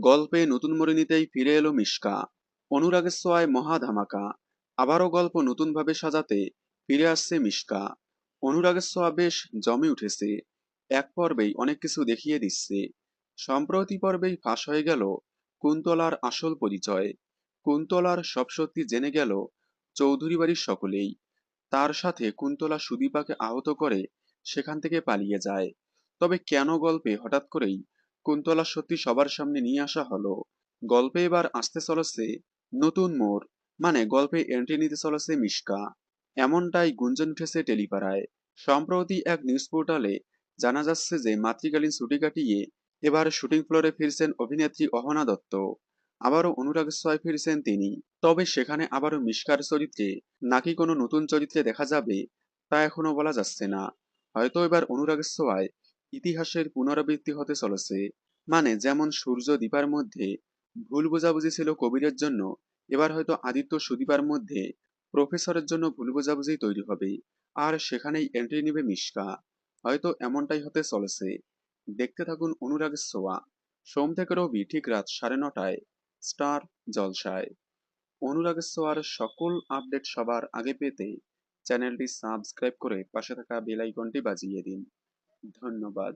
গল্পে নতুন মোড়ে নিতেই ফিরে এলো মিশকা। অনুরাগের ছোঁয়ায় মহা ধামাকা আবারও গল্প নতুনভাবে সাজাতে ফিরে আসছে মিশকা। অনুরাগের ছোঁয়া বেশ জমে উঠেছে। এক পর্বেই অনেক কিছু দেখিয়ে দিচ্ছে। সম্প্রতি পর্বেই ফাঁস হয়ে গেল কুন্তলার আসল পরিচয়। কুন্তলার সব সত্যি জেনে গেল চৌধুরী বাড়ির সকলেই। তার সাথে কুন্তলা সুদীপাকে আহত করে সেখান থেকে পালিয়ে যায়। তবে কেন গল্পে হঠাৎ করেই কুন্তলা সত্যি সবার সামনে নিয়ে আসা হলো। গল্পে এবার আসতে চলেছে নতুন মোড় মানে গল্পে এন্ট্রি নিতে চলেছে মিশকা। এমনটাই গুঞ্জন উঠেছে টেলিপাড়ায়। সম্প্রতি এক নিউজ পোর্টালে জানা যাচ্ছে যে, মাতৃকালীন ছুটি কাটিয়ে এবার শুটিং ফ্লোরে ফিরছেন অভিনেত্রী অহনা দত্ত। আবারও অনুরাগের ছয় ফিরছেন তিনি। তবে সেখানে আবারও মিশকার চরিত্রে নাকি কোনো নতুন চরিত্রে দেখা যাবে তা এখনও বলা যাচ্ছে না। হয়তো এবার অনুরাগ ছোঁয়ায় ইতিহাসের পুনরাবৃত্তি হতে চলেছে মানে যেমন সূর্য দীপার মধ্যে ভুল বোঝাবুঝি ছিল কবিরের জন্য, এবার হয়তো আদিত্য সুদীপার মধ্যে প্রফেসরের জন্য ভুল বোঝাবুঝি তৈরি হবে, আর সেখানেই এন্ট্রি নেবে মিশকা। হয়তো এমনটাই হতে চলেছে। দেখতে থাকুন অনুরাগের সোয়া, সোম থেকে রবি ঠিক রাত সাড়ে নটায়, স্টার জলসায়। অনুরাগের সোয়ার সকল আপডেট সবার আগে পেতে চ্যানেলটি সাবস্ক্রাইব করে পাশে থাকা বেল আইকনটি বাজিয়ে দিন। ধন্যবাদ।